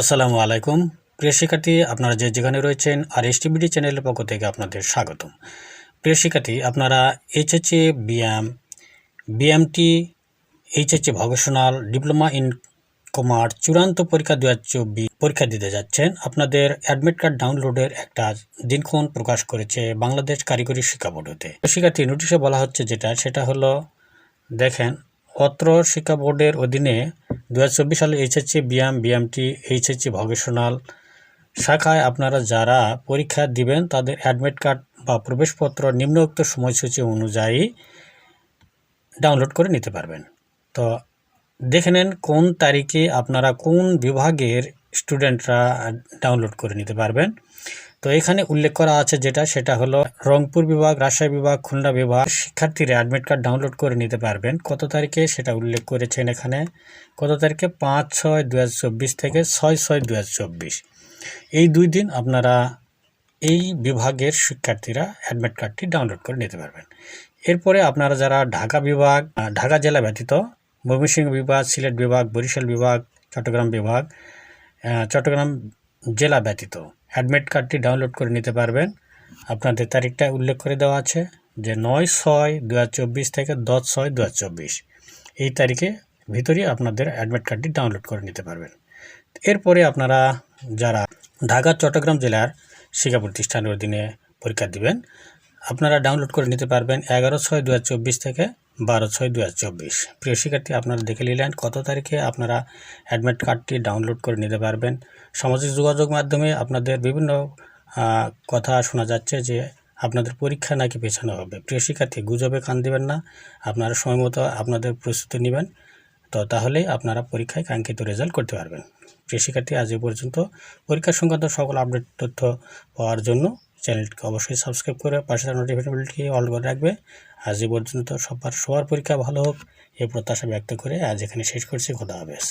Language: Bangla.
আসসালামু আলাইকুম। প্রিয় শিক্ষার্থী, আপনারা যে যেখানে রয়েছেন আর এস টিভিডি চ্যানেলের পক্ষ থেকে আপনাদের স্বাগতম। প্রিয় শিক্ষার্থী, আপনারা HSC BM, BMT HSC vocational, diploma in commerce, চূড়ান্ত পরীক্ষা দু হাজার চব্বিশ পরীক্ষা দিতে যাচ্ছেন। আপনাদের অ্যাডমিট কার্ড ডাউনলোডের একটা দিনক্ষণ প্রকাশ করেছে বাংলাদেশ কারিগরি শিক্ষা বোর্ড হতে। শিক্ষার্থী, নোটিশে বলা হচ্ছে যেটা, সেটা হলো, দেখেন অত্র শিক্ষা বোর্ডের অধীনে দু হাজার চব্বিশ সালে HSC, BM, BMT, HSC vocational শাখায় আপনারা যারা পরীক্ষা দিবেন তাদের অ্যাডমিট কার্ড বা প্রবেশপত্র নিম্নোক্ত সময়সূচি অনুযায়ী ডাউনলোড করে নিতে পারবেন। তো দেখে নেন কোন তারিখে আপনারা কোন বিভাগের স্টুডেন্টরা ডাউনলোড করে নিতে পারবেন। তো এখানে উল্লেখ করা আছে যেটা, সেটা হলো রংপুর বিভাগ, রাজশাহী বিভাগ, খুলনা বিভাগ। শিক্ষার্থীরা অ্যাডমিট কার্ড ডাউনলোড করে নিতে পারবেন। কত তারিখে সেটা উল্লেখ করেছেন এখানে? কত তারিখে? পাঁচ ছয় দু থেকে ছয় ছয় দু এই দুই দিন আপনারা এই বিভাগের শিক্ষার্থীরা অ্যাডমিট কার্ডটি ডাউনলোড করে নিতে পারবেন। এরপরে আপনারা যারা ঢাকা বিভাগ, ঢাকা জেলা ব্যতীত ময়মনসিংহ বিভাগ, সিলেট বিভাগ, বরিশাল বিভাগ, চট্টগ্রাম বিভাগ চট্টগ্রাম জেলা ব্যতীত অ্যাডমিট কার্ডটি ডাউনলোড করে নিতে পারবেন। আপনাদের তারিখটা উল্লেখ করে দেওয়া আছে যে নয় ছয় দু থেকে দশ ছয় দু এই তারিখে ভিতরেই আপনাদের অ্যাডমিট কার্ডটি ডাউনলোড করে নিতে পারবেন। এরপরে আপনারা যারা ঢাকা, চট্টগ্রাম জেলার শিক্ষা প্রতিষ্ঠানের অধীনে পরীক্ষা দিবেন, আপনারা ডাউনলোড করে নিতে পারবেন এগারো ছয় দু থেকে বারো ছয় দু প্রিয় শিক্ষার্থী, আপনারা দেখে নিলেন কত তারিখে আপনারা অ্যাডমিট কার্ডটি ডাউনলোড করে নিতে পারবেন। সামাজিক যোগাযোগ মাধ্যমে আপনাদের বিভিন্ন কথা শোনা যাচ্ছে যে আপনাদের পরীক্ষা নাকি পেছানো হবে। প্রিয় শিক্ষার্থী, গুজবে কান দিবেন না। আপনারা সময় মতো আপনাদের প্রস্তুতি নেবেন। তো তাহলেই আপনারা পরীক্ষায় কাঙ্ক্ষিত রেজাল্ট করতে পারবেন। প্রিয় শিক্ষার্থী, আজ পর্যন্ত। পরীক্ষা সংক্রান্ত সকল আপডেট তথ্য পাওয়ার জন্য চ্যানেলটিকে অবশ্যই সাবস্ক্রাইব করে পাশে নোটিফিকেশনটি অল করে রাখবে। আজ এ পর্যন্ত সবার সবার পরীক্ষা ভালো হোক এই প্রত্যাশা ব্যক্ত করে আজ এখানে শেষ করছি। খোদা হাফেজ।